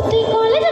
তুই কলেজ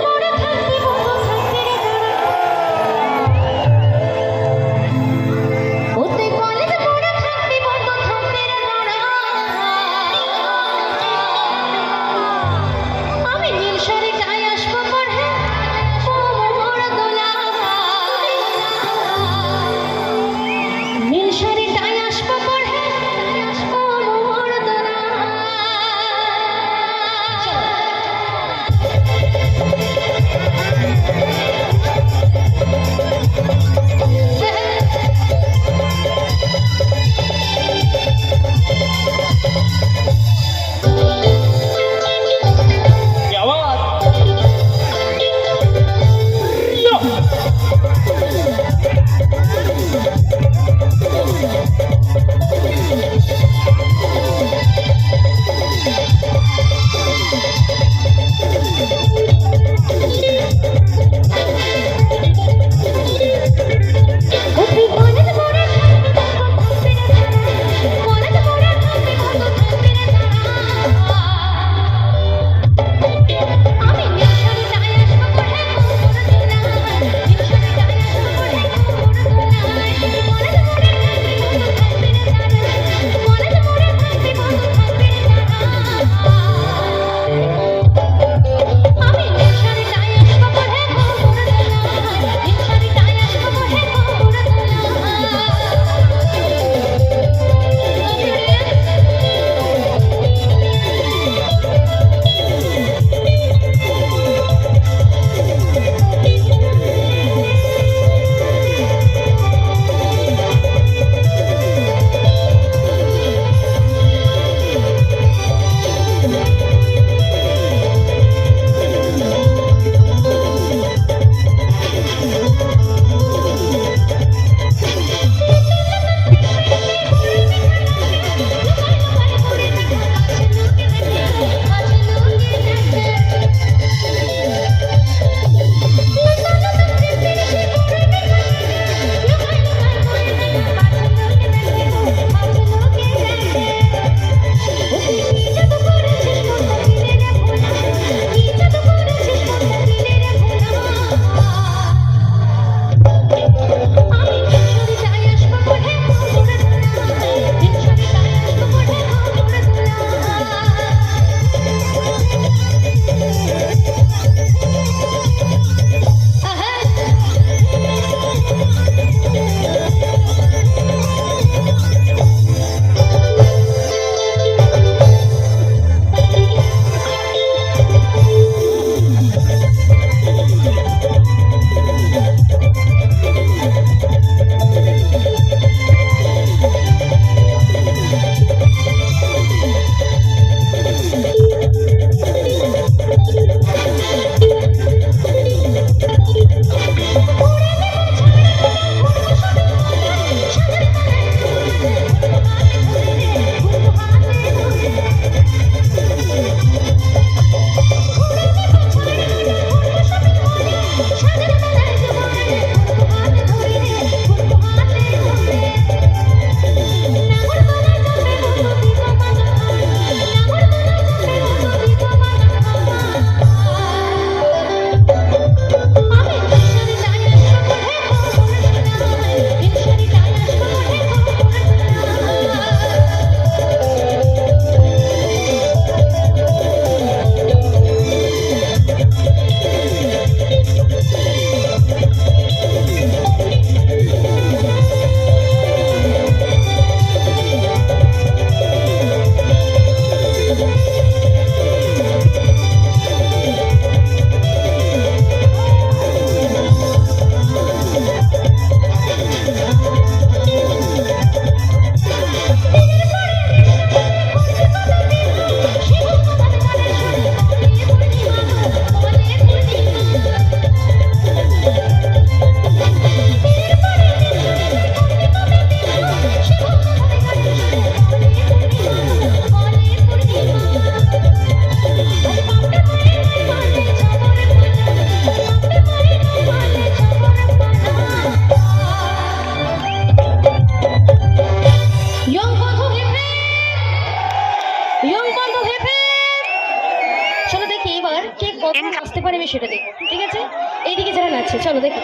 কত আসতে পারে আমি সেটা দেখব ঠিক আছে? এইদিকে যারা নাচছে চলো দেখো।